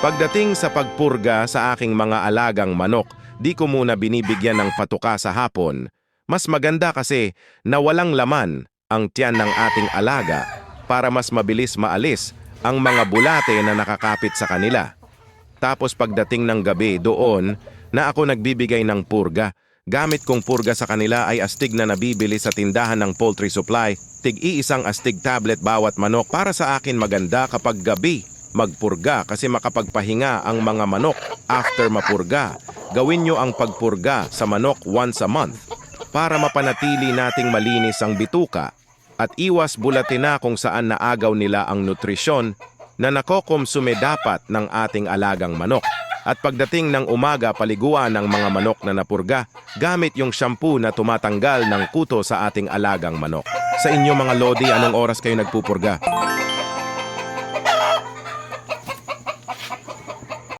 Pagdating sa pagpurga sa aking mga alagang manok, di ko muna binibigyan ng patuka sa hapon. Mas maganda kasi na walang laman ang tiyan ng ating alaga para mas mabilis maalis ang mga bulate na nakakapit sa kanila. Tapos pagdating ng gabi doon na ako nagbibigay ng purga, gamit kong purga sa kanila ay astig na nabibili sa tindahan ng poultry supply, tig-iisang astig tablet bawat manok para sa akin maganda kapag gabi magpurga kasi makapagpahinga ang mga manok after mapurga. Gawin nyo ang pagpurga sa manok once a month para mapanatili nating malinis ang bituka at iwas bulatina kung saan naagaw nila ang nutrisyon na nakokonsume dapat ng ating alagang manok. At pagdating ng umaga paliguan ng mga manok na napurga, gamit yung shampoo na tumatanggal ng kuto sa ating alagang manok. Sa inyo mga lodi, anong oras kayo nagpupurga?